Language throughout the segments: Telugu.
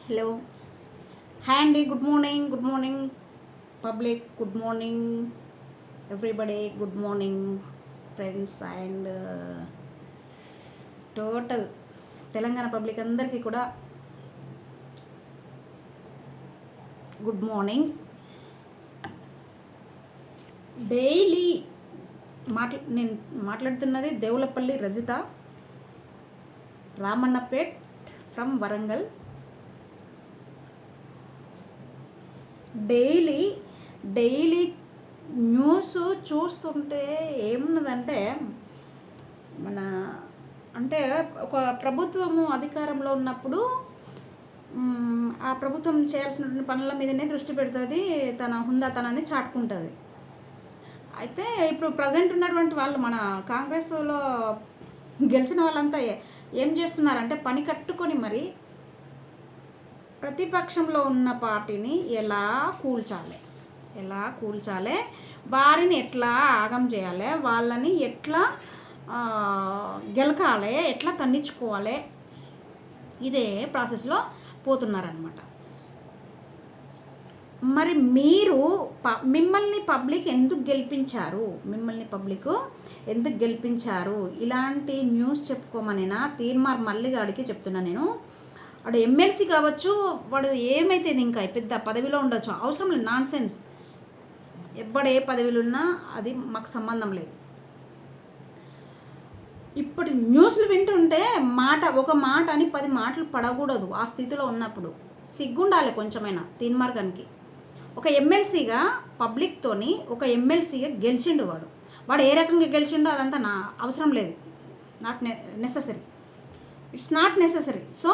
హలో హాయ్ అండి good morning good morning public good morning everybody good morning friends and total Telangana public అందరికీ కూడా గుడ్ మార్నింగ్ డైలీ మాట్లా నేను మాట్లాడుతున్నది Devulapalli Rajitha Ramannapet from Warangal daily daily news చూస్తుంటే ఏమున్నదంటే మన అంటే ఒక ప్రభుత్వము అధికారంలో ఉన్నప్పుడు ఆ ప్రభుత్వం చేయాల్సినటువంటి పనుల మీదనే దృష్టి పెడుతుంది తన హుందాతనాన్ని చాటుకుంటుంది. అయితే ఇప్పుడు ప్రజెంట్ ఉన్నటువంటి వాళ్ళు మన కాంగ్రెస్లో గెలిచిన వాళ్ళంతా ఏం చేస్తున్నారంటే పని కట్టుకొని మరి ప్రతిపక్షంలో ఉన్న పార్టీని ఎలా కూల్చాలి? ఎలా కూల్చాలి? వారిని ఎట్లా ఆగం చేయాలి? వాళ్ళని ఎట్లా గెలకాలి? ఎట్లా తన్నించుకోవాలి ఇదే ప్రాసెస్లో పోతున్నారనమాట మరి మీరు ప మిమ్మల్ని పబ్లిక్ ఎందుకు గెలిపించారు? మిమ్మల్ని పబ్లిక్ ఎందుకు గెలిపించారు? ఇలాంటి న్యూస్ చెప్పుకోమనేనా? తీర్మార్ మల్లిగాడికి చెప్తున్నా నేను. వాడు ఎమ్మెల్సీ కావచ్చు వాడు ఏమైతే ఇంకా పెద్ద పదవిలో ఉండొచ్చు అవసరం లేదు నాన్ సెన్స్ ఎవడు ఏ పదవిలో ఉన్నా అది మాకు సంబంధం లేదు. ఇప్పటి న్యూస్లు వింటుంటే మాట ఒక మాట అని పది మాటలు పడకూడదు ఆ స్థితిలో ఉన్నప్పుడు. సిగ్గుండాలి కొంచెమైనా తీన్మార్గానికి. ఒక ఎమ్మెల్సీగా పబ్లిక్తోని ఒక ఎమ్మెల్సీగా గెలిచిండు వాడు. వాడు ఏ రకంగా గెలిచిండో అదంతా నా అవసరం లేదు. Not necessary it's not necessary so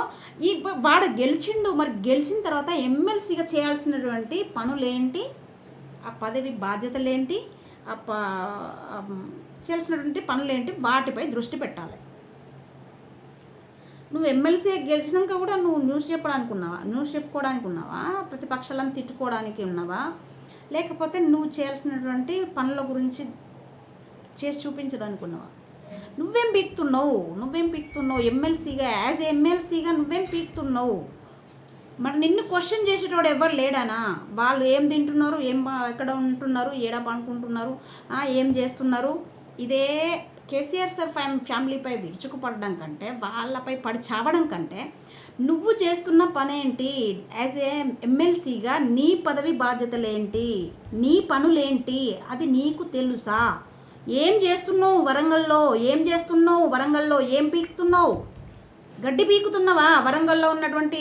ఈ వాడు గెలిచిండు మరి గెలిచిన తర్వాత ఎమ్మెల్సీగా చేయాల్సినటువంటి పనులేంటి? ఆ పదవి బాధ్యతలేంటి? ఆ ప ఆ చేయాల్సినటువంటి పనులేంటి? వాటిపై దృష్టి పెట్టాలి. నువ్వు ఎమ్మెల్సీ గెలిచినాక కూడా నువ్వు న్యూస్ చెప్పడానికి ఉన్నావా న్యూస్ చెప్పుకోవడానికి ఉన్నావా ప్రతిపక్షాలను తిట్టుకోవడానికి ఉన్నావా? లేకపోతే నువ్వు చేయాల్సినటువంటి పనుల గురించి చేసి చూపించడానికి ఉన్నావా నువ్వేం పీక్తున్నావు? నువ్వేం పీక్తున్నావు? ఎమ్మెల్సీగా యాజ్ ఎమ్మెల్సీగా నువ్వేం పీక్తున్నావు? మరి నిన్ను క్వశ్చన్ చేసేటోడు ఎవరు లేడానా? వాళ్ళు ఏం తింటున్నారు? ఏం ఎక్కడ ఉంటున్నారు? ఏడా పండుకుంటున్నారు? ఏం చేస్తున్నారు? ఇదే కేసీఆర్ సార్ ఫ్యామ్ ఫ్యామిలీపై విరుచుకుపడడం కంటే వాళ్ళపై పడి చావడం కంటే నువ్వు చేస్తున్న పనేంటి? యాజ్ ఏ ఎమ్మెల్సీగా నీ పదవి బాధ్యతలేంటి? నీ పనులేంటి? అది నీకు తెలుసా? ఏం చేస్తున్నావు వరంగల్లో? ఏం చేస్తున్నావు వరంగల్లో? ఏం పీకుతున్నావు? గడ్డి పీకుతున్నావా? వరంగల్లో ఉన్నటువంటి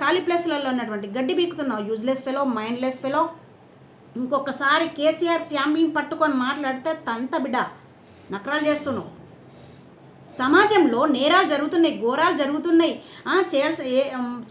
ఖాళీ ప్లేస్లలో ఉన్నటువంటి గడ్డి పీకుతున్నావు? Useless fellow mindless fellow? ఇంకొకసారి కేసీఆర్ ఫ్యామిలీని పట్టుకొని మాట్లాడితే తంత బిడ్డ నకరాలు చేస్తున్నావు. సమాజంలో నేరాలు జరుగుతున్నాయి ఘోరాలు జరుగుతున్నాయి. చేయాల్సి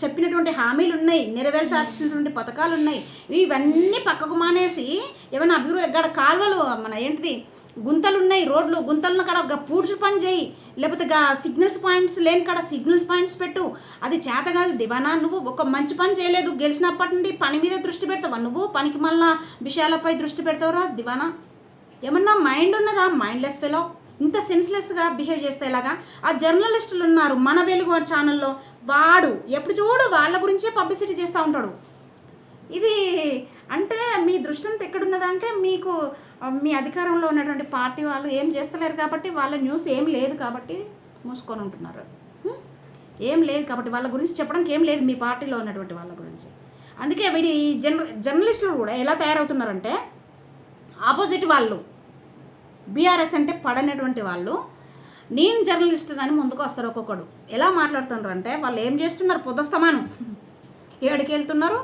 చెప్పినటువంటి హామీలు ఉన్నాయి నెరవేర్చాల్సినటువంటి పథకాలు ఉన్నాయి. ఇవన్నీ పక్కకు మానేసి ఏమైనా అభివృద్ధి ఎక్కడ కాలువలు మన ఏంటిది గుంతలు ఉన్నాయి రోడ్లు గుంతలను కాడ ఒక పూడ్చు పని చేయి. లేకపోతే సిగ్నల్స్ పాయింట్స్ లేని కాడ సిగ్నల్స్ పాయింట్స్ పెట్టు. అది చేత కాదు దివానా నువ్వు ఒక మంచి పని చేయలేదు. గెలిచినప్పటి నుండి పని మీద దృష్టి పెడతావా నువ్వు? పనికి మళ్ళా విషయాలపై దృష్టి పెడతావురా దివానా? ఏమన్నా మైండ్ ఉన్నదా? Mindless fellow? ఇంత సెన్స్లెస్గా బిహేవ్ చేస్తే ఎలాగా? ఆ జర్నలిస్టులు ఉన్నారు మన వెలుగు ఛానల్లో. వాడు ఎప్పుడు చూడు వాళ్ళ గురించే పబ్లిసిటీ చేస్తూ ఉంటాడు. ఇది అంటే మీ దృష్టి అంతా ఎక్కడున్నదంటే మీకు మీ అధికారంలో ఉన్నటువంటి పార్టీ వాళ్ళు ఏం చేస్తలేరు కాబట్టి వాళ్ళ న్యూస్ ఏం లేదు కాబట్టి మూసుకొని ఉంటున్నారు. ఏం లేదు కాబట్టి వాళ్ళ గురించి చెప్పడానికి ఏం లేదు మీ పార్టీలో ఉన్నటువంటి వాళ్ళ గురించి. అందుకే వీడి జర్న జర్నలిస్టులు కూడా ఎలా తయారవుతున్నారంటే ఆపోజిట్ వాళ్ళు బీఆర్ఎస్ అంటే పడనటువంటి వాళ్ళు నేను జర్నలిస్ట్ అని ముందుకు వస్తారు ఒక్కొక్కడు. ఎలా మాట్లాడుతున్నారు అంటే వాళ్ళు ఏం చేస్తున్నారు? పొద్దుస్తమానం ఏడికి వెళ్తున్నారు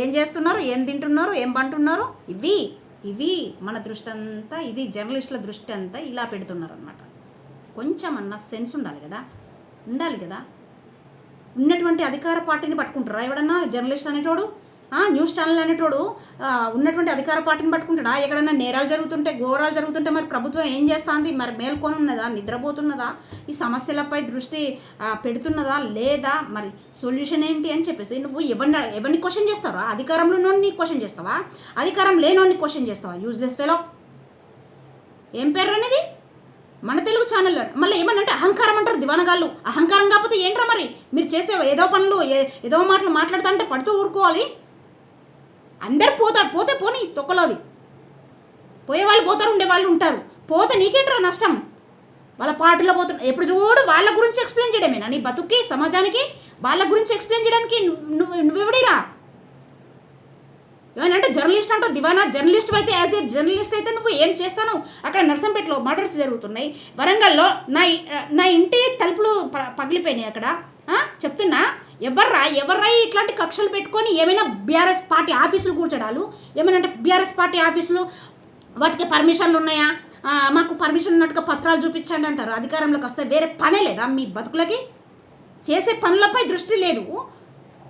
ఏం చేస్తున్నారు? ఏం తింటున్నారు? ఏం పంటున్నారు ఇవి ఇవి మన దృష్టి అంతా ఇది జర్నలిస్టుల దృష్టి అంతా ఇలా పెడుతున్నారు అనమాట కొంచెం అన్న సెన్స్ ఉండాలి కదా? ఉండాలి కదా? ఉన్నటువంటి అధికార పార్టీని పట్టుకుంటారా ఎవడన్నా జర్నలిస్ట్ అనేటోడు? న్యూస్ ఛానల్ అనేటోడు ఉన్నటువంటి అధికార పార్టీని పట్టుకుంటాడా? ఎక్కడన్నా నేరాలు జరుగుతుంటే ఘోరాలు జరుగుతుంటే మరి ప్రభుత్వం ఏం చేస్తుంది? మరి మేల్కొని ఉన్నదా నిద్రపోతున్నదా? ఈ సమస్యలపై దృష్టి పెడుతున్నదా? లేదా? మరి సొల్యూషన్ ఏంటి అని చెప్పేసి నువ్వు ఎవరిని ఎవరిని క్వశ్చన్ చేస్తావా? అధికారంలో నోని క్వశ్చన్ చేస్తావా? అధికారం లేనోని క్వశ్చన్ చేస్తావా? Useless fellow. ఏం పేరు అనేది మన తెలుగు ఛానల్ మళ్ళీ ఏమన్నంటే అహంకారం అంటారు దివానగాళ్ళు. అహంకారం కాకపోతే ఏంట్రా మరి? మీరు చేసే ఏదో పనులు ఏ- ఏదో మాటలు మాట్లాడుతా అంటే పడుతూ ఊరుకోవాలి. అందరు పోతారు పోతే పోనీ తొక్కలోది. పోయే వాళ్ళు పోతారు ఉండే వాళ్ళు ఉంటారు. పోతే నీకేంట్రా నష్టం? వాళ్ళ పార్టీలో పోతున్నారు ఎప్పుడు చూడు వాళ్ళ గురించి ఎక్స్ప్లెయిన్ చేయడమేనా? నీ బతుక్కి సమాజానికి వాళ్ళ గురించి ఎక్స్ప్లెయిన్ చేయడానికి నువ్వు నువ్వెవడిరా? ఏమంటే జర్నలిస్ట్ అంటావు దివానా జర్నలిస్ట్ అయితే యాజ్ ఏ జర్నలిస్ట్ అయితే నువ్వు ఏం చేస్తాను? అక్కడ నర్సంపేటలో మర్డర్స్ జరుగుతున్నాయి. వరంగల్లో నా నా ఇంటి తలుపులు ప- పగిలిపోయినాయి అక్కడ. చెప్తున్నా? ఎవర్రా ఎవర్రా ఇట్లాంటి కక్షలు పెట్టుకొని ఏమైనా బీఆర్ఎస్ పార్టీ ఆఫీసులు కూర్చోడాలు ఏమైనా అంటే బీఆర్ఎస్ పార్టీ ఆఫీసులు వాటికి పర్మిషన్లు ఉన్నాయా? మాకు పర్మిషన్ ఉన్నట్టుగా పత్రాలు చూపించండి అంటారు. అధికారంలోకి వస్తే వేరే పనే లేదా మీ బతుకులకి? చేసే పనులపై దృష్టి లేదు.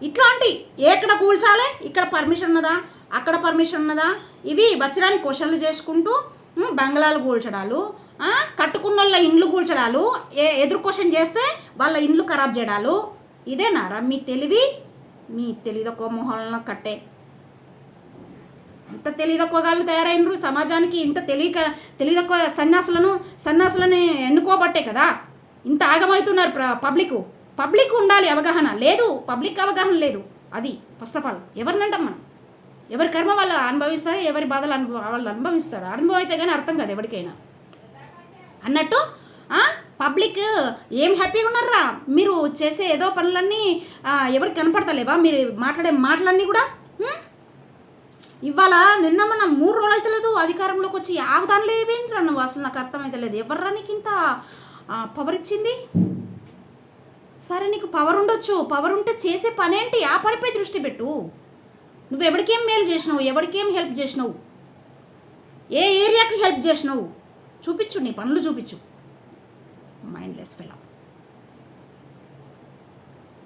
ఇట్లాంటి ఎక్కడ కూల్చాలి? ఇక్కడ పర్మిషన్ ఉన్నదా? అక్కడ పర్మిషన్ ఉన్నదా? ఇవి వచ్చడానికి క్వశ్చన్లు చేసుకుంటూ బంగ్లాలు కూల్చడాలు కట్టుకున్న వాళ్ళ ఇండ్లు కూల్చడాలు ఏ ఎదురు క్వశ్చన్ చేస్తే వాళ్ళ ఇండ్లు ఖరాబ్ చేయడాలు ఇదేనారా మీ తెలివి? మీ తెలివిదొక్క మొహాలను కట్టే. ఇంత తెలివితక్కువగాళ్ళు తయారైనరు సమాజానికి. ఇంత తెలియక తెలివితక్కువ సన్యాసులను సన్యాసులని ఎన్నుకోబట్టే కదా? ఇంత ఆగమవుతున్నారు పబ్లిక్. పబ్లిక్ ఉండాలి అవగాహన. లేదు పబ్లిక్ అవగాహన లేదు. అది ఫస్ట్ ఆఫ్ ఆల్. ఎవరినంటాం మనం? ఎవరి కర్మ వాళ్ళు అనుభవిస్తారు? ఎవరి బాధలు అనుభవ వాళ్ళు అనుభవిస్తారు? అనుభవం అయితే కానీ అర్థం కాదు ఎవరికైనా. అన్నట్టు పబ్లిక్ ఏం హ్యాపీగా ఉన్నారా? మీరు చేసే ఏదో పనులన్నీ ఎవరికి కనపడతలేవా? మీరు మాట్లాడే మాటలన్నీ కూడా? ఇవాళ నిన్న మన మూడు రోజులు అవుతలేదు అధికారంలోకి వచ్చి ఆగుదానిలో ఏమైందిరా నువ్వు? అసలు నాకు అర్థమైతలేదు ఎవర్రా నీకు ఇంత పవర్ ఇచ్చింది? సరే నీకు పవర్ ఉండొచ్చు. పవర్ ఉంటే చేసే పనేంటి? ఆ పనిపై దృష్టి పెట్టు. నువ్వు ఎవరికేం మేలు చేసినావు? ఎవరికేం హెల్ప్ చేసినావు? ఏ ఏరియాకి హెల్ప్ చేసినావు? చూపించు నీ పనులు చూపించు. మైండ్లెస్ ఫెలా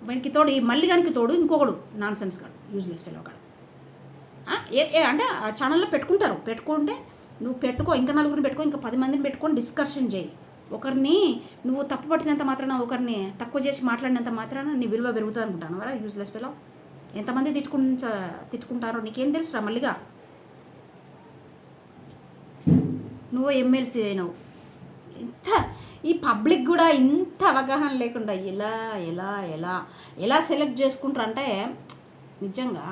వానికి తోడు ఈ మల్లిగానికి తోడు ఇంకొకడు నాన్ సెన్స్ కాడు యూజ్లెస్ ఫెలో కాడు ఏ ఏ అంటే ఆ ఛానల్లో పెట్టుకుంటారు. పెట్టుకుంటే నువ్వు పెట్టుకో ఇంకా నలుగురిని పెట్టుకో ఇంకా పది మందిని పెట్టుకొని డిస్కషన్ చేయి. ఒకరిని నువ్వు తప్పు పట్టినంత మాత్రాన ఒకరిని తక్కువ చేసి మాట్లాడినంత మాత్రాన నీ విలువ పెరుగుతుంది అనుకుంటాను. వరా యూజ్లెస్ ఫెలో ఎంతమంది తిట్టుకుంట తిట్టుకుంటారో నీకేం తెలుసురా మళ్ళీగా నువ్వు ఎమ్మెల్సీ అయినావు. ఇంత ఈ పబ్లిక్ కూడా ఇంత అవగాహన లేకుండా ఎలా ఎలా ఎలా ఎలా సెలెక్ట్ చేసుకుంటారు అంటే నిజంగా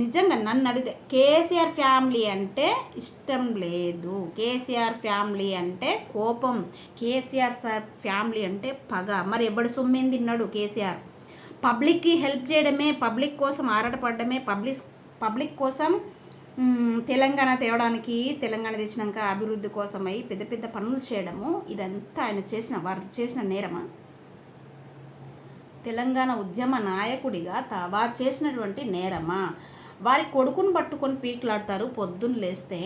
నిజంగా నన్ను అడిగితే కేసీఆర్ ఫ్యామిలీ అంటే ఇష్టం లేదు. కేసీఆర్ ఫ్యామిలీ అంటే కోపం. కేసీఆర్ సార్ ఫ్యామిలీ అంటే పగ. మరి ఎవడు సొమ్మేం తిన్నాడు కేసీఆర్? పబ్లిక్కి హెల్ప్ చేయడమే పబ్లిక్ కోసం ఆరాటపడడమే పబ్లిక్ పబ్లిక్ కోసం తెలంగాణ తేవడానికి తెలంగాణ తెచ్చినాక అభివృద్ధి కోసమై పెద్ద పెద్ద పనులు చేయడము ఇదంతా ఆయన చేసిన వారు చేసిన నేరమా? తెలంగాణ ఉద్యమ నాయకుడిగా వారు చేసినటువంటి నేరమా? వారి కొడుకుని పట్టుకొని పీకులాడతారు పొద్దున్న లేస్తే.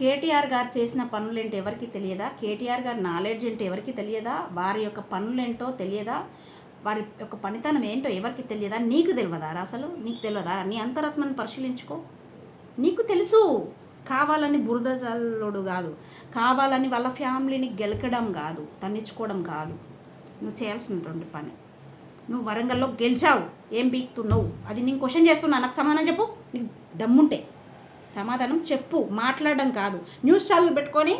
కేటీఆర్ గారు చేసిన పనులేంటి ఎవరికి తెలియదా? కేటీఆర్ గారి నాలెడ్జ్ ఏంటో ఎవరికి తెలియదా? వారి యొక్క పనులేంటో తెలియదా? వారి యొక్క పనితనం ఏంటో ఎవరికి తెలియదా? నీకు తెలియదారా అసలు? నీకు తెలియదా నీ అంతరాత్మను పరిశీలించుకో. నీకు తెలుసు కావాలని బురదజల్లుడు కాదు. కావాలని వాళ్ళ ఫ్యామిలీని గెలకడం కాదు తన్నించుకోవడం కాదు. నువ్వు చేయాల్సినటువంటి పని. నువ్వు వరంగల్లో గెలిచావు ఏం పీక్తున్నావు అది నేను క్వశ్చన్ చేస్తున్నా నాకు సమాధానం చెప్పు. నీకు దమ్ముంటే. సమాధానం చెప్పు మాట్లాడడం కాదు. న్యూస్ ఛానల్ పెట్టుకొని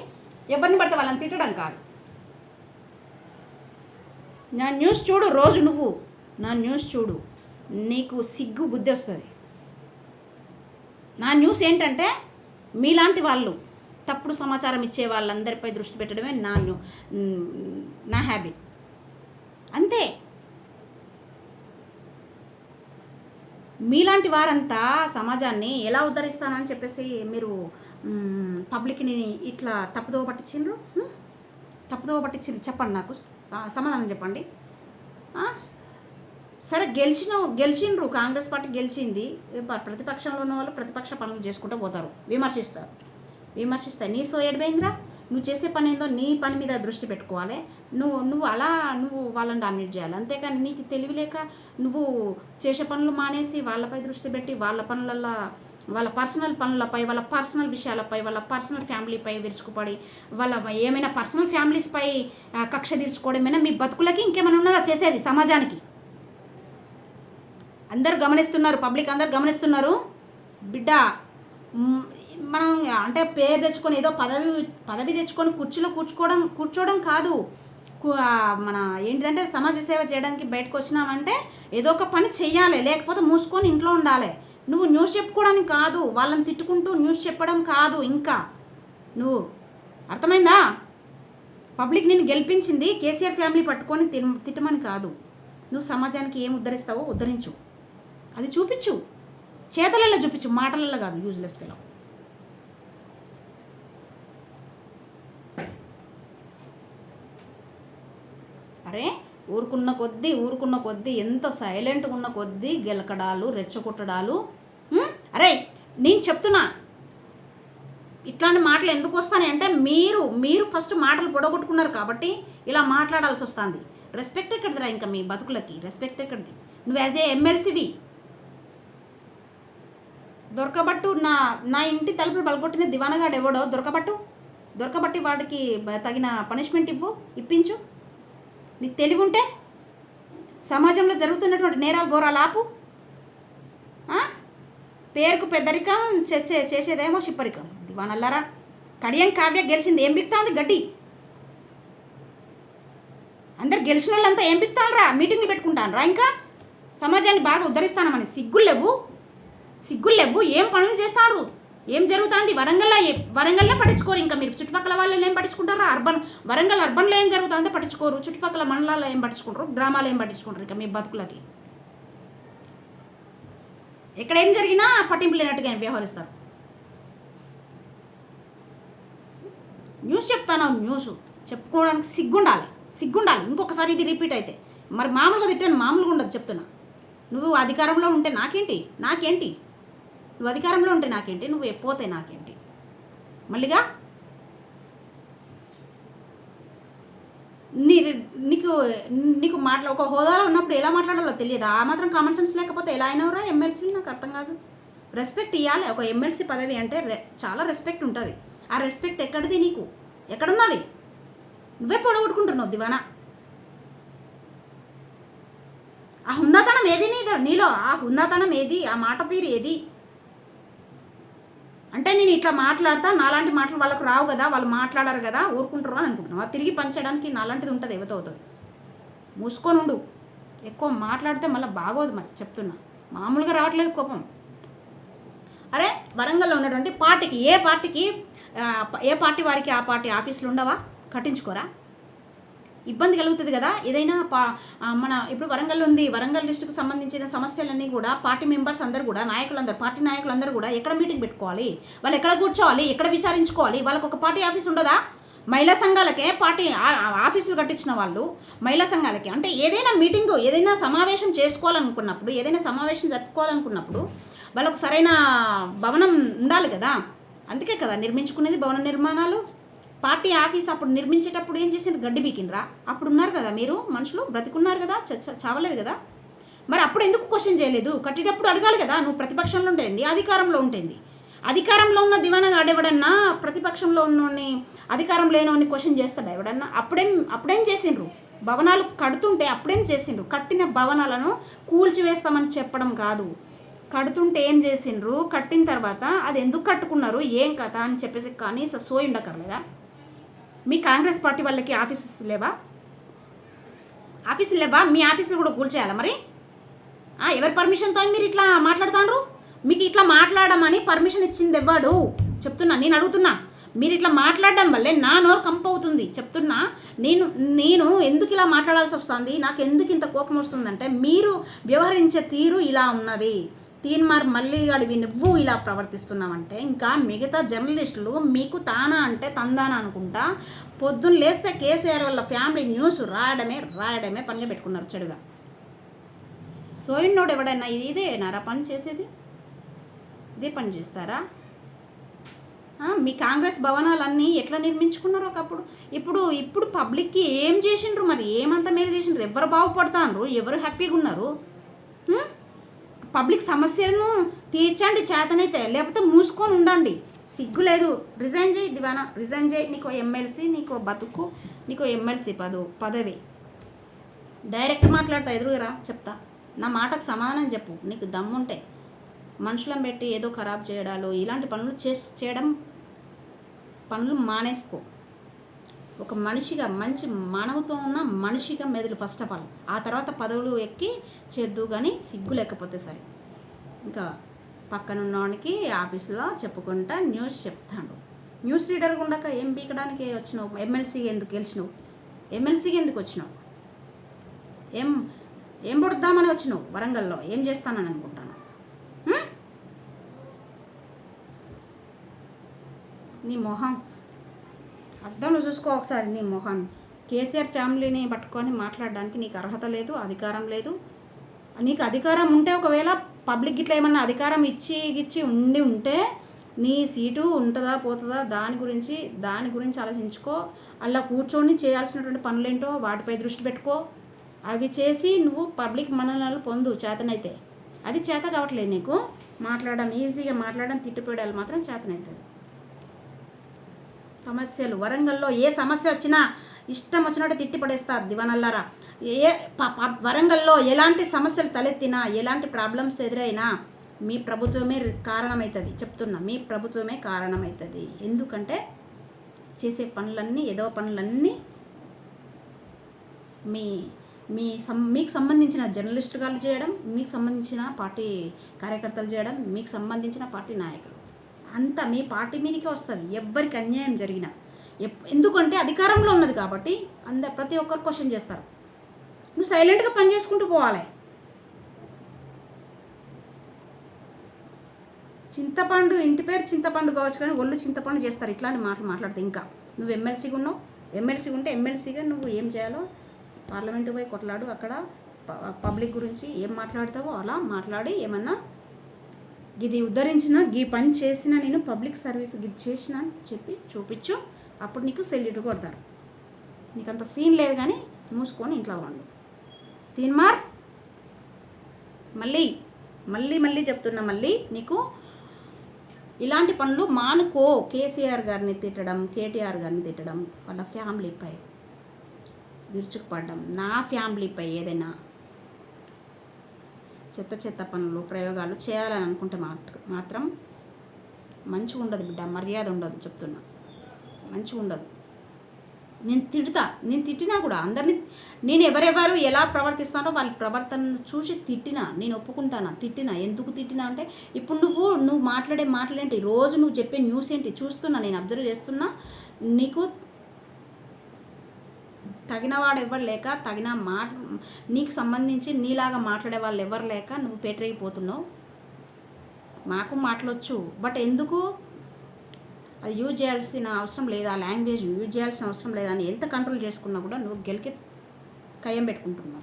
ఎవరిని పడితే వాళ్ళని తిట్టడం కాదు. నా న్యూస్ చూడు రోజు నువ్వు. నా న్యూస్ చూడు. నీకు సిగ్గు బుద్ధి వస్తుంది. నా న్యూస్ ఏంటంటే మీలాంటి వాళ్ళు తప్పుడు సమాచారం ఇచ్చే వాళ్ళందరిపై దృష్టి పెట్టడమే నా న్యూ నా హ్యాబిట్. అంతే. మీలాంటి వారంతా సమాజాన్ని ఎలా ఉద్ధరిస్తానని చెప్పేసి మీరు పబ్లిక్ని ఇట్లా తప్పుదోవ పట్టించిండ్రు? తప్పుదోవ పట్టించిండ్రు? చెప్పండి నాకు. స- సమాధానం చెప్పండి. సరే గెలిచిన గెలిచిండ్రు. కాంగ్రెస్ పార్టీ గెలిచింది. ప్రతిపక్షంలో ఉన్న వాళ్ళు ప్రతిపక్ష పనులు చేసుకుంటూ పోతారు. విమర్శిస్తారు. విమర్శిస్తారు. నీ సో ఏడిపోయిందిరా నువ్వు చేసే పని ఏందో నీ పని మీద దృష్టి పెట్టుకోవాలి. నువ్వు నువ్వు అలా నువ్వు వాళ్ళని డామినేట్ చేయాలి. అంతేకాని నీకు తెలివి లేక నువ్వు చేసే పనులు మానేసి వాళ్ళపై దృష్టి పెట్టి వాళ్ళ పనులల్లో వాళ్ళ పర్సనల్ పనులపై వాళ్ళ పర్సనల్ విషయాలపై వాళ్ళ పర్సనల్ ఫ్యామిలీపై విరుచుకుపడి వాళ్ళ ఏమైనా పర్సనల్ ఫ్యామిలీస్పై ఆ, కక్ష తీర్చుకోవడమైనా? మీ బతుకులకి ఇంకేమైనా ఉన్నదా చేసేది సమాజానికి? అందరు గమనిస్తున్నారు పబ్లిక్ అందరు గమనిస్తున్నారు. బిడ్డ మనం అంటే పేరు తెచ్చుకొని ఏదో పదవి పదవి తెచ్చుకొని కుర్చీలో కూర్చోవడం కూర్చోవడం కాదు. మన ఏంటిదంటే సమాజ సేవ చేయడానికి బయటకు వచ్చినామంటే ఏదో ఒక పని చెయ్యాలి లేకపోతే మూసుకొని ఇంట్లో ఉండాలి. నువ్వు న్యూస్ చెప్పుకోవడానికి కాదు వాళ్ళని తిట్టుకుంటూ న్యూస్ చెప్పడం కాదు ఇంకా. నువ్వు అర్థమైందా? పబ్లిక్ నేను గెలిపించింది కేసీఆర్ ఫ్యామిలీ పట్టుకొని తిట్టమని కాదు. నువ్వు సమాజానికి ఏం ఉద్ధరిస్తావో ఉద్ధరించు. అది చూపించు. చేతలలో చూపించు. మాటలలో కాదు. యూజ్లెస్ ఫెలో అరే ఊరుకున్న కొద్దీ ఊరుకున్న కొద్దీ ఎంత సైలెంట్గా ఉన్న కొద్దీ గెలకడాలు రెచ్చగొట్టడాలు అరే నేను చెప్తున్నా. ఇట్లాంటి మాటలు ఎందుకు వస్తాయి అంటే మీరు మీరు ఫస్ట్ మాటలు పొడగొట్టుకున్నారు కాబట్టి ఇలా మాట్లాడాల్సి వస్తుంది. రెస్పెక్ట్ ఎక్కడిదిరా ఇంకా మీ బతుకులకి? రెస్పెక్ట్ ఎక్కడిది? నువ్వు యాజ్ ఏ ఎమ్మెల్సీవి దొరకబట్టు నా నా ఇంటి తలుపులు బలగొట్టిన దివానగాడు ఎవడో దొరకబట్టు? దొరకబట్టి వాడికి తగిన పనిష్మెంట్ ఇవ్వు ఇప్పించు. నీకు తెలివి ఉంటే సమాజంలో జరుగుతున్నటువంటి నేరాలు ఘోరాలు ఆపు పేరుకు పెద్దరికం చేసే చేసేదేమో చిప్పరికం దివానల్లారా కడియం కావ్య గెలిచింది ఏం బిక్తాంది గడ్డి? అందరు గెలిచిన వాళ్ళంతా ఏం బిక్తానరా మీటింగ్లు పెట్టుకుంటానరా ఇంకా? సమాజాన్ని బాగా ఉద్ధరిస్తానమని సిగ్గులు లేవు? సిగ్గులు లేవు ఏం పనులు చేస్తారు? ఏం జరుగుతుంది? వరంగల్లో ఏ వరంగల్లో పట్టించుకోరు ఇంకా మీరు. చుట్టుపక్కల వాళ్ళని ఏం పట్టించుకుంటారా? అర్బన్ వరంగల్ అర్బన్లో ఏం జరుగుతుందో పట్టించుకోరు. చుట్టుపక్కల మండలాల్లో ఏం పట్టించుకుంటారు? గ్రామాలు ఏం పట్టించుకుంటారు ఇంకా మీ బతుకులకి? ఎక్కడ ఏం జరిగినా పట్టింపు లేనట్టుగా వ్యవహరిస్తారు? న్యూస్ చెప్తాను న్యూస్. చెప్పుకోవడానికి సిగ్గుండాలి. సిగ్గుండాలి. ఇంకొకసారి ఇది రిపీట్ అయితే. మరి మామూలుగా తిట్టాను మామూలుగా ఉండదు చెప్తున్నా. నువ్వు అధికారంలో ఉంటే నాకేంటి? నాకేంటి? నువ్వు అధికారంలో ఉంటే నాకేంటి? నువ్వు పోతే నాకేంటి? మళ్ళీగా? నీ నీకు నీకు మాట్లా ఒక హోదాలో ఉన్నప్పుడు ఎలా మాట్లాడాలో తెలియదు? ఆ మాత్రం కామన్ సెన్స్ లేకపోతే ఎలా అయినవరా ఎమ్మెల్సీ? నాకు అర్థం కాదు. రెస్పెక్ట్ ఇవ్వాలి ఒక ఎమ్మెల్సీ పదవి అంటే రె- చాలా రెస్పెక్ట్ ఉంటుంది. ఆ రెస్పెక్ట్ ఎక్కడిది నీకు? ఎక్కడున్నది? నువ్వే పొడగొట్టుకుంటున్నావు దివానా. ఆ హుందాతనం ఏది నీదో నీలో? ఆ హుందాతనం ఏది? ఆ మాట తీరు ఏది? అంటే నేను ఇట్లా మాట్లాడతా నాలాంటి మాటలు వాళ్ళకు రావు కదా వాళ్ళు మాట్లాడారు కదా ఊరుకుంటారు అని అనుకుంటున్నావు అది తిరిగి పంచడానికి నాలాంటిది ఉంటుంది ఎవతో అవుతుంది? మూసుకొని ఉండు. ఎక్కువ మాట్లాడితే మళ్ళీ బాగోదు మరి చెప్తున్నా. మామూలుగా రావట్లేదు కోపం. అరే వరంగల్లో ఉన్నటువంటి పార్టీకి ఏ పార్టీకి ఏ పార్టీ వారికి ఆ పార్టీ ఆఫీసులు ఉండవా? కట్టించుకోరా? ఇబ్బంది కలుగుతుంది కదా? ఏదైనా పా మన ఇప్పుడు వరంగల్ ఉంది. వరంగల్ డిస్ట్రిక్ట్ సంబంధించిన సమస్యలన్నీ కూడా పార్టీ మెంబర్స్ అందరూ కూడా నాయకులందరూ పార్టీ నాయకులందరూ కూడా ఎక్కడ మీటింగ్ పెట్టుకోవాలి? వాళ్ళు ఎక్కడ కూర్చోవాలి? ఎక్కడ విచారించుకోవాలి? వాళ్ళకు ఒక పార్టీ ఆఫీస్ ఉండదా? మహిళా సంఘాలకే పార్టీ ఆఫీసులు కట్టించిన వాళ్ళు మహిళా సంఘాలకి. అంటే ఏదైనా మీటింగ్ ఏదైనా సమావేశం చేసుకోవాలనుకున్నప్పుడు ఏదైనా సమావేశం జరుపుకోవాలనుకున్నప్పుడు వాళ్ళకు సరైన భవనం ఉండాలి కదా? అందుకే కదా నిర్మించుకునేది భవన నిర్మాణాలు? పార్టీ ఆఫీస్ అప్పుడు నిర్మించేటప్పుడు ఏం చేసింది? గడ్డి బీకినరా అప్పుడు ఉన్నారు కదా మీరు మనుషులు? బ్రతికున్నారు కదా? చ- చావలేదు కదా? మరి అప్పుడు ఎందుకు క్వశ్చన్ చేయలేదు? కట్టేటప్పుడు అడగాలి కదా? నువ్వు ప్రతిపక్షంలో ఉంటుంది అధికారంలో ఉంటుంది. అధికారంలో ఉన్న దివానా ఆడెవడన్నా ప్రతిపక్షంలో ఉన్నోని అధికారం లేనోని క్వశ్చన్ చేస్తాడు ఎవడన్నా? అప్పుడేం అప్పుడేం చేసిండ్రు? భవనాలు కడుతుంటే అప్పుడేం చేసిండ్రు? కట్టిన భవనాలను కూల్చివేస్తామని చెప్పడం కాదు. కడుతుంటే ఏం చేసిండ్రు? కట్టిన తర్వాత అది ఎందుకు కట్టుకున్నారు? ఏం కథ? అని చెప్పేసి కనీస సోయి ఉండకర్లేదా మీ కాంగ్రెస్ పార్టీ వాళ్ళకి ఆఫీసెస్ లేవా? ఆఫీసులు లేవా? మీ ఆఫీసులు కూడా కూల్చేయాలా మరి? ఎవరి పర్మిషన్తో మీరు ఇట్లా మాట్లాడుతున్నారు మీకు ఇట్లా మాట్లాడమని పర్మిషన్ ఇచ్చింది ఎవ్వడు చెప్తున్నా నేను అడుగుతున్నా. మీరు ఇట్లా మాట్లాడడం వల్లే నా నోరు కంప్ అవుతుంది చెప్తున్నా నేను నేను ఎందుకు ఇలా మాట్లాడాల్సి వస్తుంది? నాకు ఎందుకు ఇంత కోపం వస్తుందంటే మీరు వ్యవహరించే తీరు ఇలా ఉన్నది. తీన్మార్ మళ్ళీ అడివి నువ్వు ఇలా ప్రవర్తిస్తున్నావంటే ఇంకా మిగతా జర్నలిస్టులు మీకు తానా అంటే తందానా అనుకుంటా? పొద్దున్న లేస్తే కేసీఆర్ వాళ్ళ ఫ్యామిలీ న్యూస్ రాయడమే రాయడమే పనిగా పెట్టుకున్నారు చెడుగా. సోయినోడు ఎవడైనా ఇది ఇదే నారా పని చేసేది? ఇదే పని చేస్తారా? మీ కాంగ్రెస్ భవనాలన్నీ ఎట్లా నిర్మించుకున్నారు ఒకప్పుడు? ఇప్పుడు ఇప్పుడు పబ్లిక్కి ఏం చేసిండ్రు మరి? ఏమంత మేలు చేసిండ్రు? ఎవరు బాగుపడతాండ్రు ఎవరు హ్యాపీగా ఉన్నారు? పబ్లిక్ సమస్యలను తీర్చండి చేతనైతే. లేకపోతే మూసుకొని ఉండండి. సిగ్గు లేదు. రిజైన్ చేయి దివానా. రిజైన్ చేయి. నీకు ఎమ్మెల్సీ నీకు బతుకు నీకు ఎమ్మెల్సీ పదవు పదవి. డైరెక్ట్ మాట్లాడతా ఎదురుగా చెప్తా. నా మాటకు సమాధానం చెప్పు. నీకు దమ్ముంటే. మనుషులను పెట్టి ఏదో ఖరాబ్ చేయడాలు ఇలాంటి పనులు చేసి చేయడం పనులు మానేసుకో. ఒక మనిషిగా మంచి మానవత్వం ఉన్న మనిషిగా మెదలు ఫస్ట్ ఆఫ్ ఆల్ ఆ తర్వాత పదవులు ఎక్కి చేద్దు కానీ సిగ్గు లేకపోతే సరే. ఇంకా పక్కన ఉన్నవానికి ఆఫీస్లో చెప్పుకుంటా న్యూస్ చెప్తాడు. న్యూస్ రీడర్ ఉండక ఏం బీకడానికి వచ్చినావు? ఎమ్మెల్సీకి ఎందుకు గెలిచినావు? ఎమ్మెల్సీకి ఎందుకు వచ్చినావు? ఏం ఏం పొడుద్దామని వచ్చినావు వరంగల్లో? ఏం చేస్తానని అనుకుంటాను నీ మొహం అద్దంలో చూసుకో ఒకసారి నీ మొహం. కేసీఆర్ ఫ్యామిలీని పట్టుకొని మాట్లాడడానికి నీకు అర్హత లేదు అధికారం లేదు. నీకు అధికారం ఉంటే ఒకవేళ పబ్లిక్ గిట్ల ఏమన్నా అధికారం ఇచ్చి ఇచ్చి ఉండి ఉంటే నీ సీటు ఉంటుందా పోతుందా దాని గురించి దాని గురించి ఆలోచించుకో. అలా కూర్చొని చేయాల్సినటువంటి పనులేంటో వాటిపై దృష్టి పెట్టుకో. అవి చేసి నువ్వు పబ్లిక్ మన్ననలు పొందు చేతనైతే. అది చేత కావట్లేదు నీకు. మాట్లాడడం ఈజీగా మాట్లాడడం తిట్టుపోయడాలు మాత్రం చేతనవుతుంది సమస్యలు. వరంగల్లో ఏ సమస్య వచ్చినా ఇష్టం వచ్చినట్టు తిట్టి పడేస్తారు దివనల్లారా. ఏ వరంగల్లో ఎలాంటి సమస్యలు తలెత్తినా ఎలాంటి ప్రాబ్లమ్స్ ఎదురైనా మీ ప్రభుత్వమే కారణమవుతుంది చెప్తున్నా మీ ప్రభుత్వమే కారణమవుతుంది ఎందుకంటే చేసే పనులన్నీ ఏదో పనులన్నీ మీ మీ సం మీకు సంబంధించిన జర్నలిస్ట్ గారు చేయడం మీకు సంబంధించిన పార్టీ కార్యకర్తలు చేయడం మీకు సంబంధించిన పార్టీ నాయకులు. అంతా మీ పార్టీ మీదకే వస్తుంది. ఎవ్వరికి అన్యాయం జరిగినా. ఎందుకంటే అధికారంలో ఉన్నది కాబట్టి అందరు ప్రతి ఒక్కరు క్వశ్చన్ చేస్తారు. నువ్వు సైలెంట్గా పని చేసుకుంటూ పోవాలి. చింతపండు ఇంటి పేరు చింతపండు కావచ్చు కానీ ఒళ్ళు చింతపండు చేస్తారు. ఇట్లాంటి మాటలు మాట్లాడితే ఇంకా. నువ్వు ఎమ్మెల్సీగా ఉన్నావు ఎమ్మెల్సీ ఉంటే ఎమ్మెల్సీగా నువ్వు ఏం చేయాలో పార్లమెంటు పోయి కొట్లాడు అక్కడ. ప- పబ్లిక్ గురించి ఏం మాట్లాడతావో అలా మాట్లాడి ఏమన్నా ఇది ఉద్ధరించిన గీ పని చేసిన నేను పబ్లిక్ సర్వీస్ ఇది చేసిన అని చెప్పి చూపించు. అప్పుడు నీకు సెల్యూట్ కొడతారు. నీకు అంత సీన్ లేదు కానీ మూసుకొని ఇంట్లో వండు మార్. మళ్ళీ మళ్ళీ మళ్ళీ చెప్తున్నా మళ్ళీ నీకు ఇలాంటి పనులు మానుకో. కేసీఆర్ గారిని తిట్టడం కేటీఆర్ గారిని తిట్టడం వాళ్ళ ఫ్యామిలీపై విరుచుకుపడడం నా ఫ్యామిలీపై ఏదైనా చెత్త చెత్త పనులు ప్రయోగాలు చేయాలని అనుకుంటే మాత్రం మంచిగా ఉండదు బిడ్డ మర్యాద ఉండదు చెప్తున్నా. మంచిగా ఉండదు. నేను తిడతా నేను తిట్టినా కూడా అందరినీ నేను ఎవరెవరు ఎలా ప్రవర్తిస్తానో వాళ్ళ ప్రవర్తనను చూసి తిట్టినా నేను ఒప్పుకుంటానా తిట్టినా ఎందుకు తిట్టినా అంటే ఇప్పుడు నువ్వు నువ్వు మాట్లాడే మాటలేంటి? రోజు నువ్వు చెప్పే న్యూస్ ఏంటి? చూస్తున్నా నేను అబ్జర్వ్ చేస్తున్నా నీకు తగిన వాడు ఎవరు లేక తగిన మాట నీకు సంబంధించి నీలాగా మాట్లాడే వాళ్ళు ఎవరు లేక నువ్వు పెట్టరైపోతున్నావు మాకు మాటలొచ్చు. బట్ ఎందుకు? అది యూజ్ చేయాల్సిన అవసరం లేదు? ఆ లాంగ్వేజ్ యూజ్ చేయాల్సిన అవసరం లేదా? అని ఎంత కంట్రోల్ చేసుకున్నా కూడా నువ్వు గెలికి కయ్యం పెట్టుకుంటున్నావు.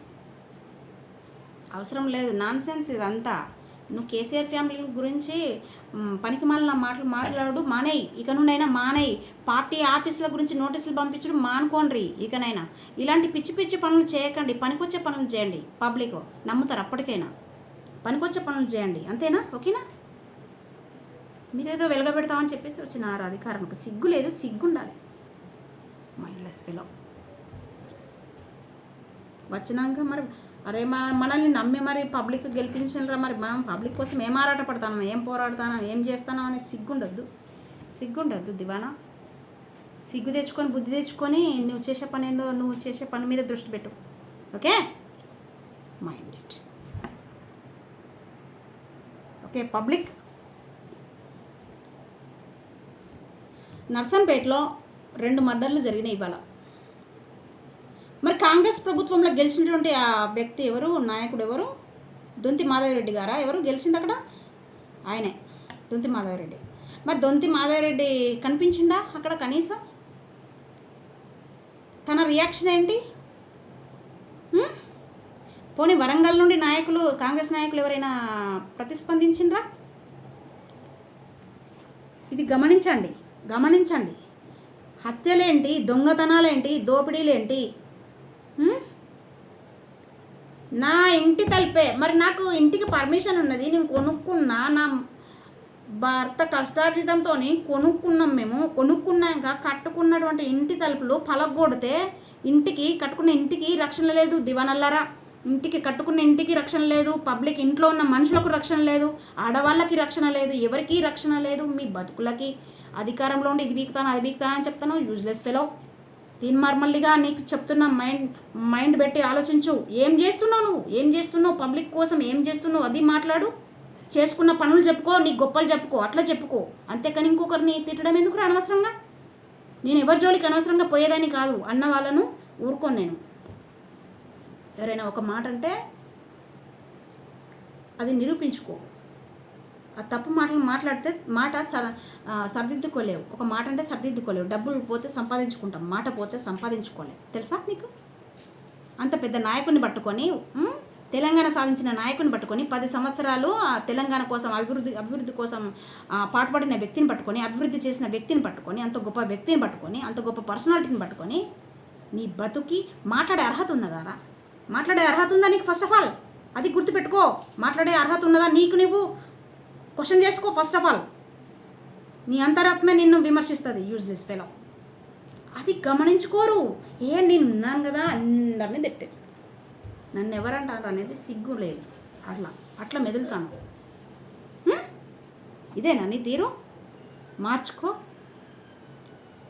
అవసరం లేదు. నాన్ సెన్స్ ఇదంతా. నువ్వు కేసీఆర్ ఫ్యామిలీ గురించి పనికి మాలిన మాటలు మాట్లాడు మానేయి. ఇక నుండైనా మానేయి. పార్టీ ఆఫీసుల గురించి నోటీసులు పంపించడం మానుకోండి ఇకనైనా. ఇలాంటి పిచ్చి పిచ్చి పనులు చేయకండి. పనికొచ్చే పనులు చేయండి. పబ్లిక్ నమ్ముతారు అప్పటికైనా. పనికొచ్చే పనులు చేయండి. అంతేనా? ఓకేనా? మీరేదో వెలగబెడతామని చెప్పేసి వచ్చినారు అధికారంకి సిగ్గు లేదు. సిగ్గుండాలి. మైండ్లెస్ పిలో వచ్చినాక మరి అరే మన మనల్ని నమ్మి మరి పబ్లిక్ గెలిపించినరా మరి? మనం పబ్లిక్ కోసం ఏం ఆరాట పడతాను ఏం పోరాడతాను? ఏం చేస్తాను అనే సిగ్గుండద్దు. సిగ్గుండద్దు దివానా. సిగ్గు తెచ్చుకొని బుద్ధి తెచ్చుకొని నువ్వు చేసే పని ఏందో నువ్వు చేసే పని మీద దృష్టి పెట్టు. Okay? Mind it okay public. నర్సంపేటలో రెండు మర్డర్లు జరిగినాయి ఇవాళ. మరి కాంగ్రెస్ ప్రభుత్వంలో గెలిచినటువంటి ఆ వ్యక్తి ఎవరు? నాయకుడు ఎవరు? దొంతి మాధవరెడ్డి గారా? ఎవరు గెలిచింది అక్కడ? ఆయనే దొంతి మాధవరెడ్డి. మరి దొంతి మాధవరెడ్డి కనిపించిందా అక్కడ కనీసం? తన రియాక్షన్ ఏంటి? పోనీ వరంగల్ నుండి నాయకులు కాంగ్రెస్ నాయకులు ఎవరైనా ప్రతిస్పందించిండ్రా? ఇది గమనించండి గమనించండి. హత్యలేంటి? దొంగతనాలేంటి? దోపిడీలేంటి? నా ఇంటి తలుపే. మరి నాకు ఇంటికి పర్మిషన్ ఉన్నది. నేను కొనుక్కున్నా నా భర్త కష్టార్జితంతో కొనుక్కున్నాం మేము. కొనుక్కున్నాక కట్టుకున్నటువంటి ఇంటి తలుపులు పలగొడితే ఇంటికి కట్టుకున్న ఇంటికి రక్షణ లేదు దివనల్లరా. ఇంటికి కట్టుకున్న ఇంటికి రక్షణ లేదు పబ్లిక్ ఇంట్లో ఉన్న మనుషులకు రక్షణ లేదు ఆడవాళ్ళకి రక్షణ లేదు ఎవరికీ రక్షణ లేదు మీ బతుకులకి అధికారంలో ఉండి ఇది బీకుతాను అది బీకుతాను అని చెప్తాను యూజ్లెస్ ఫెలో తీన్మార్మల్లిగా నీకు చెప్తున్న మైండ్ మైండ్ పెట్టి ఆలోచించు. ఏం చేస్తున్నావు నువ్వు? ఏం చేస్తున్నావు? పబ్లిక్ కోసం ఏం చేస్తున్నావు? అది మాట్లాడు. చేసుకున్న పనులు చెప్పుకో నీ గొప్పలు చెప్పుకో అట్లా చెప్పుకో. అంతేకాని ఇంకొకరిని తిట్టడం ఎందుకు అనవసరంగా? నేను ఎవరి జోలికి అనవసరంగా పోయేదని కాదు. అన్న వాళ్ళను ఊరుకోను నేను. ఎవరైనా ఒక మాట అంటే అది నిరూపించుకో. ఆ తప్పు మాటలు మాట్లాడితే మాట సర సరిదిద్దుకోలేవు. ఒక మాట అంటే సరిదిద్దుకోలేవు. డబ్బులు పోతే సంపాదించుకుంటాం. మాట పోతే సంపాదించుకోలేవు తెలుసా నీకు? అంత పెద్ద నాయకుని పట్టుకొని తెలంగాణ సాధించిన నాయకుని పట్టుకొని పది సంవత్సరాలు తెలంగాణ కోసం అభివృద్ధి అభివృద్ధి కోసం పాటుపడిన వ్యక్తిని పట్టుకొని అభివృద్ధి చేసిన వ్యక్తిని పట్టుకొని అంత గొప్ప వ్యక్తిని పట్టుకొని అంత గొప్ప పర్సనాలిటీని పట్టుకొని నీ బతుకి మాట్లాడే అర్హత ఉన్నదారా మాట్లాడే అర్హత ఉందా నీకు ఫస్ట్ ఆఫ్ ఆల్ అది గుర్తుపెట్టుకో. మాట్లాడే అర్హత ఉన్నదా నీకు నువ్వు? క్వశ్చన్ చేసుకో ఫస్ట్ ఆఫ్ ఆల్ నీ అంతరాత్మే నిన్ను విమర్శిస్తుంది యూజ్లెస్ ఫెలో అది గమనించుకోరు. ఏ నేను ఉన్నాను కదా అందరినీ తిట్టేస్తాను నన్ను ఎవరంటారు అనేది సిగ్గు లేదు. అట్లా అట్లా మెదులుతాను. ఇదేనా నీ తీరు? మార్చుకో.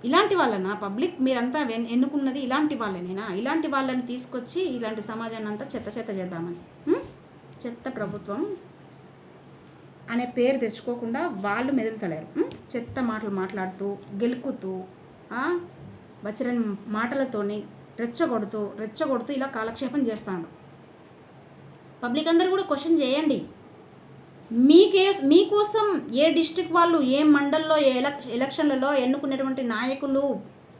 ఇలాంటి వాళ్ళనా? పబ్లిక్ మీరంతా వెన్- ఎన్నుకున్నది ఇలాంటి వాళ్ళనేనా? ఇలాంటి వాళ్ళని తీసుకొచ్చి ఇలాంటి సమాజాన్ని అంతా చెత్త చెత్త చేద్దామని. చెత్త ప్రభుత్వం అనే పేరు తెచ్చుకోకుండా వాళ్ళు మెదులుతలేరు. చెత్త మాటలు మాట్లాడుతూ గెలుకుతూ వచ్చరని వచ్చిన మాటలతోని రెచ్చగొడుతూ రెచ్చగొడుతూ ఇలా కాలక్షేపం చేస్తాను పబ్లిక్ అందరూ కూడా క్వశ్చన్ చేయండి. మీకే మీకోసం ఏ డిస్ట్రిక్ట్ వాళ్ళు ఏ మండల్లో ఏ ఎలక్ ఎలక్షన్లలో ఎన్నుకున్నటువంటి నాయకులు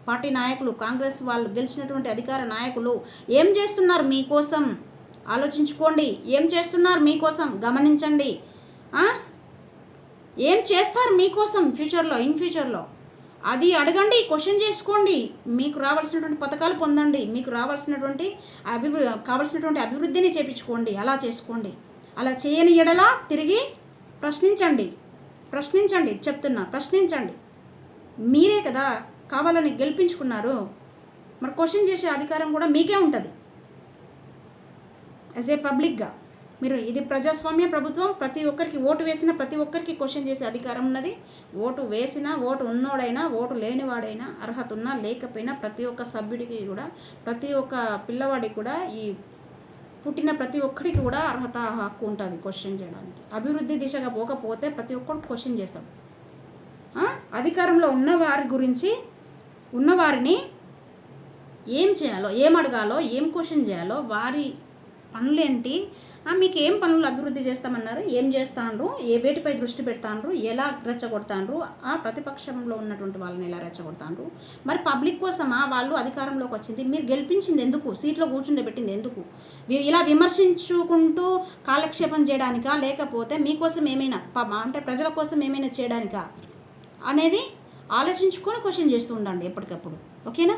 పార్టీ నాయకులు కాంగ్రెస్ వాళ్ళు గెలిచినటువంటి అధికార నాయకులు ఏం చేస్తున్నారు మీకోసం? ఆలోచించుకోండి. ఏం చేస్తున్నారు మీకోసం? గమనించండి. ఏం చేస్తారు మీకోసం ఫ్యూచర్లో ఇన్ ఫ్యూచర్లో? అది అడగండి క్వశ్చన్ చేసుకోండి. మీకు రావాల్సినటువంటి పథకాలు పొందండి. మీకు రావాల్సినటువంటి అభివృద్ధి కావాల్సినటువంటి అభివృద్ధిని చేపించుకోండి. అలా చేసుకోండి. అలా చేయని ఎడలా తిరిగి ప్రశ్నించండి. ప్రశ్నించండి చెప్తున్నా ప్రశ్నించండి. మీరే కదా కావాలని గెలిపించుకున్నారు. మరి క్వశ్చన్ చేసే అధికారం కూడా మీకే ఉంటుంది. యాజ్ ఏ పబ్లిక్గా మీరు ఇది ప్రజాస్వామ్య ప్రభుత్వం ప్రతి ఒక్కరికి ఓటు వేసిన ప్రతి ఒక్కరికి క్వశ్చన్ చేసే అధికారం ఉన్నది. ఓటు వేసినా ఓటు ఉన్నోడైనా ఓటు లేనివాడైనా అర్హత ఉన్నా లేకపోయినా ప్రతి ఒక్క సభ్యుడికి కూడా ప్రతి ఒక్క పిల్లవాడికి కూడా ఈ పుట్టిన ప్రతి ఒక్కరికి కూడా అర్హత హక్కు ఉంటుంది క్వశ్చన్ చేయడానికి. అభివృద్ధి దిశగా పోకపోతే ప్రతి ఒక్కరు క్వశ్చన్ చేస్తాడు అధికారంలో ఉన్న వారి గురించి ఉన్నవారిని ఏం చేయాలో ఏం అడగాలో ఏం క్వశ్చన్ చేయాలో వారి పనులేంటి మీకు ఏం పనులు అభివృద్ధి చేస్తామన్నారు? ఏం చేస్తాను ఏ వేటిపై దృష్టి పెడతాండ్రు? ఎలా రెచ్చగొడతాను ఆ ప్రతిపక్షంలో ఉన్నటువంటి వాళ్ళని ఎలా రెచ్చగొడతాను మరి పబ్లిక్ కోసమా వాళ్ళు అధికారంలోకి వచ్చింది? మీరు గెలిపించింది ఎందుకు? సీట్లో కూర్చుండబెట్టింది ఎందుకు? ఇలా విమర్శించుకుంటూ కాలక్షేపం చేయడానికా? లేకపోతే మీకోసం ఏమైనా ప- అంటే ప్రజల కోసం ఏమైనా చేయడానికా? అనేది ఆలోచించుకొని క్వశ్చన్ చేస్తూ ఉండండి ఎప్పటికప్పుడు. ఓకేనా?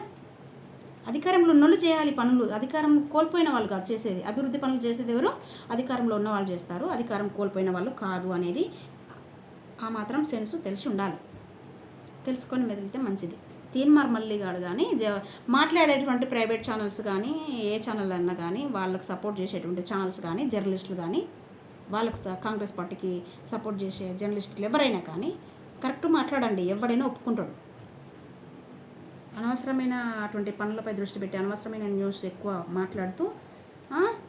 అధికారంలో ఉన్నోళ్ళు చేయాలి పనులు. అధికారం కోల్పోయిన వాళ్ళు కాదు చేసేది. అభివృద్ధి పనులు చేసేది ఎవరు? అధికారంలో ఉన్న వాళ్ళు చేస్తారు. అధికారం కోల్పోయిన వాళ్ళు కాదు అనేది ఆ మాత్రం సెన్స్ తెలిసి ఉండాలి. తెలుసుకొని మెదిలితే మంచిది. తీన్మార్ మల్లిగాడు కానీ మాట్లాడేటువంటి ప్రైవేట్ ఛానల్స్ కానీ ఏ ఛానల్ అన్నా కానీ వాళ్ళకి సపోర్ట్ చేసేటువంటి ఛానల్స్ కానీ జర్నలిస్టులు కానీ వాళ్ళకి స- కాంగ్రెస్ పార్టీకి సపోర్ట్ చేసే జర్నలిస్టులు ఎవరైనా కానీ కరెక్ట్ మాట్లాడండి. ఎవడైనా ఒప్పుకుంటాడు అనవసరమైన అటువంటి పనులపై దృష్టి పెట్టి అనవసరమైన న్యూస్ ఎక్కువ మాట్లాడుతూ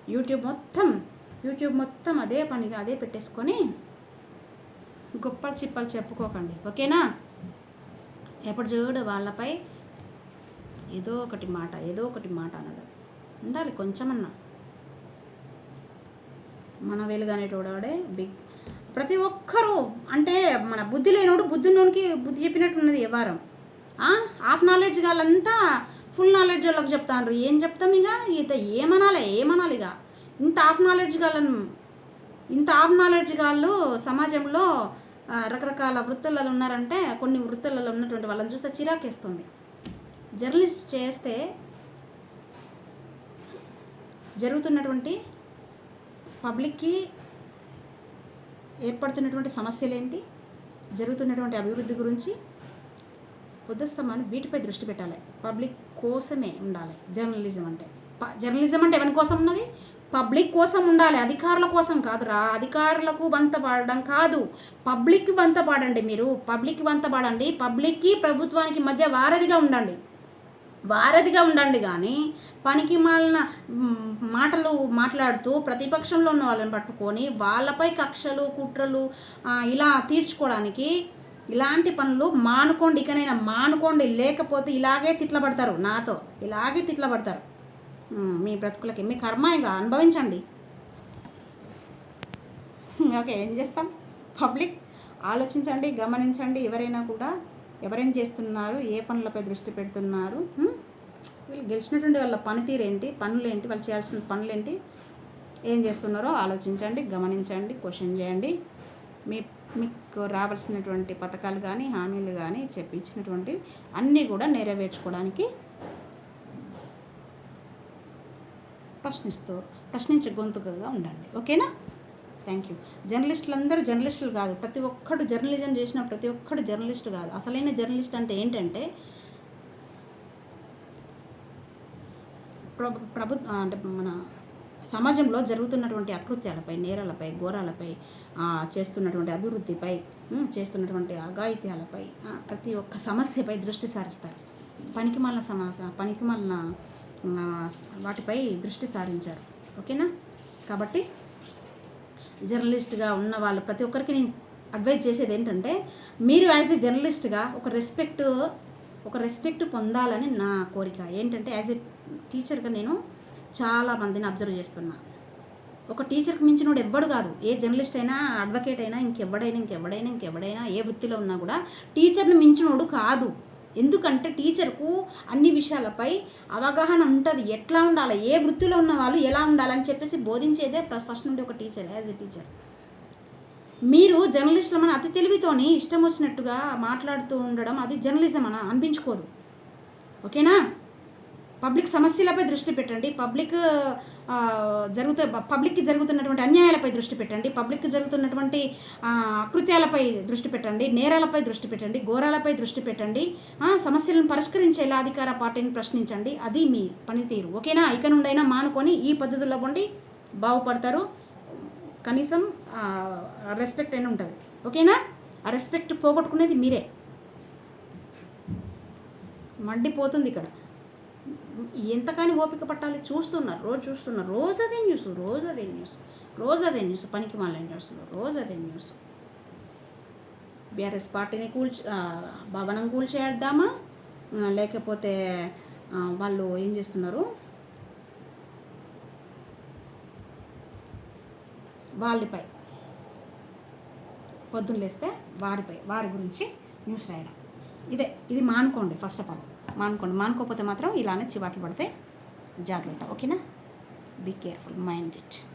యూట్యూబ్ మొత్తం యూట్యూబ్ మొత్తం అదే పనిగా అదే పెట్టేసుకొని గొప్పలు చిప్పలు చెప్పుకోకండి. ఓకేనా? ఎప్పుడు చూడు వాళ్ళపై ఏదో ఒకటి మాట ఏదో ఒకటి మాట అనడం ఉండాలి కొంచెమన్నా. మన వెలుగనేటోడే బిగ్ ప్రతి ఒక్కరూ అంటే మన బుద్ధి లేనోడు బుద్ధున్నోనికి బుద్ధి చెప్పినట్టున్నది వ్యవహారం హాఫ్ నాలెడ్జ్ వాళ్ళంతా ఫుల్ నాలెడ్జ్ వాళ్ళకి చెప్తాండ్రు. ఏం చెప్తాం ఇక ఇత ఏమనాలి ఏమనాలి ఇక ఇంత హాఫ్ నాలెడ్జ్ గాళ్ళను ఇంత హాఫ్ నాలెడ్జ్ గాళ్ళు సమాజంలో రకరకాల వృత్తులలో ఉన్నారంటే కొన్ని వృత్తులలో ఉన్నటువంటి వాళ్ళని చూస్తే చిరాకేస్తుంది. జర్నలిస్ట్ చేస్తే జరుగుతున్నటువంటి పబ్లిక్కి ఏర్పడుతున్నటువంటి సమస్యలేంటి? జరుగుతున్నటువంటి అభివృద్ధి గురించి పొద్దుస్తమాన్ని వీటిపై దృష్టి పెట్టాలి. పబ్లిక్ కోసమే ఉండాలి. జర్నలిజం అంటే. ప- జర్నలిజం అంటే ఎవరి కోసం ఉన్నది? పబ్లిక్ కోసం ఉండాలి. అధికారుల కోసం కాదురా. అధికారులకు వంత పాడడం కాదు. పబ్లిక్ వంత పాడండి మీరు. పబ్లిక్ వంత పాడండి. పబ్లిక్కి ప్రభుత్వానికి మధ్య వారధిగా ఉండండి. వారధిగా ఉండండి కానీ పనికి మాలిన మాటలు మాట్లాడుతూ ప్రతిపక్షంలో ఉన్న వాళ్ళని పట్టుకొని వాళ్ళపై కక్షలు కుట్రలు ఇలా తీర్చుకోవడానికి ఇలాంటి పనులు మానుకోండి ఇకనైనా మానుకోండి లేకపోతే ఇలాగే తిట్లబడతారు నాతో. ఇలాగే తిట్లబడతారు. మీ బ్రతుకులకి మీ కర్మాయిగా అనుభవించండి. ఓకే ఏం చేస్తాం? పబ్లిక్ ఆలోచించండి గమనించండి ఎవరైనా కూడా ఎవరేం చేస్తున్నారు ఏ పనులపై దృష్టి పెడుతున్నారు వీళ్ళు గెలిచినటువంటి వాళ్ళ పనితీరు ఏంటి పనులు ఏంటి వాళ్ళు చేయాల్సిన పనులు ఏంటి ఏం చేస్తున్నారో ఆలోచించండి గమనించండి క్వశ్చన్ చేయండి. మీ మీకు రావాల్సినటువంటి పథకాలు కానీ హామీలు కానీ చెప్పించినటువంటి అన్నీ కూడా నెరవేర్చుకోవడానికి ప్రశ్నిస్తూ ప్రశ్నించే గొంతుకగా ఉండండి. ఓకేనా? థ్యాంక్ యూ జర్నలిస్టులు అందరూ జర్నలిస్టులు కాదు. ప్రతి ఒక్కడు జర్నలిజం చేసిన ప్రతి ఒక్కడు జర్నలిస్ట్ కాదు. అసలైన జర్నలిస్ట్ అంటే ఏంటంటే ప్రభు ప్రభు అంటే మన సమాజంలో జరుగుతున్నటువంటి అకృత్యాలపై నేరాలపై ఘోరాలపై చేస్తున్నటువంటి అభివృద్ధిపై చేస్తున్నటువంటి అఘాయిత్యాలపై ప్రతి ఒక్క సమస్యపై దృష్టి సారిస్తారు. పనికిమాలిన సమాస పనికిమాలిన వాటిపై దృష్టి సారించారు. ఓకేనా? కాబట్టి జర్నలిస్ట్గా ఉన్న వాళ్ళు ప్రతి ఒక్కరికి నేను అడ్వైజ్ చేసేది ఏంటంటే మీరు యాజ్ ఏ జర్నలిస్ట్గా ఒక రెస్పెక్ట్ ఒక రెస్పెక్ట్ పొందాలని నా కోరిక. ఏంటంటే యాజ్ ఏ టీచర్గా నేను చాలా మందిని అబ్జర్వ్ చేస్తున్నా. ఒక టీచర్కి మించినోడు ఎవ్వడు కాదు. ఏ జర్నలిస్ట్ అయినా అడ్వకేట్ అయినా ఇంకెవ్వడైనా ఇంకెవ్వడైనా ఇంకెవ్వడైనా ఏ వృత్తిలో ఉన్నా కూడా టీచర్ని మించినోడు కాదు. ఎందుకంటే టీచర్కు అన్ని విషయాలపై అవగాహన ఉంటుంది. ఎట్లా ఉండాలి? ఏ వృత్తిలో ఉన్న వాళ్ళు ఎలా ఉండాలని చెప్పేసి బోధించేదే ఫ- ఫస్ట్ నుండి ఒక టీచర్ యాజ్ ఎ టీచర్. మీరు జర్నలిస్టులు మన అతి తెలివితోని ఇష్టం వచ్చినట్టుగా మాట్లాడుతూ ఉండడం అది జర్నలిజం అని అనిపించుకోదు. ఓకేనా? పబ్లిక్ సమస్యలపై దృష్టి పెట్టండి. పబ్లిక్ జరుగుతు పబ్లిక్కి జరుగుతున్నటువంటి అన్యాయాలపై దృష్టి పెట్టండి. పబ్లిక్కి జరుగుతున్నటువంటి అకృత్యాలపై దృష్టి పెట్టండి. నేరాలపై దృష్టి పెట్టండి. ఘోరాలపై దృష్టి పెట్టండి. సమస్యలను పరిష్కరించేలా అధికార పార్టీని ప్రశ్నించండి. అది మీ పనితీరు. ఓకేనా? ఇక నుండైనా మానుకొని ఈ పద్ధతుల్లో ఉండి బాగుపడతారు. కనీసం రెస్పెక్ట్ అయినా ఉంటుంది. ఓకేనా? ఆ రెస్పెక్ట్ పోగొట్టుకునేది మీరే. మండిపోతుంది ఇక్కడ. ఎంతకాని ఓపిక పట్టాలి? చూస్తున్నారు. రోజు చూస్తున్నారు. రోజు అదే న్యూస్ రోజు అదే న్యూస్ రోజు అదే న్యూస్. పనికి మళ్ళీ న్యూస్లో రోజు అదే న్యూస్. బీఆర్ఎస్ పార్టీని కూల్చి భవనం కూల్చేద్దామా? లేకపోతే వాళ్ళు ఏం చేస్తున్నారు? వాళ్ళపై. పొద్దున్న లేస్తే వారిపై వారి గురించి న్యూస్ రాయడం. ఇదే ఇది మానుకోండి ఫస్ట్ ఆఫ్ ఆల్. మానుకోండి. మానుకోకపోతే మాత్రం ఇలానే చివాట్లు పడితే జాగ్రత్త. ఓకేనా? Be careful mind it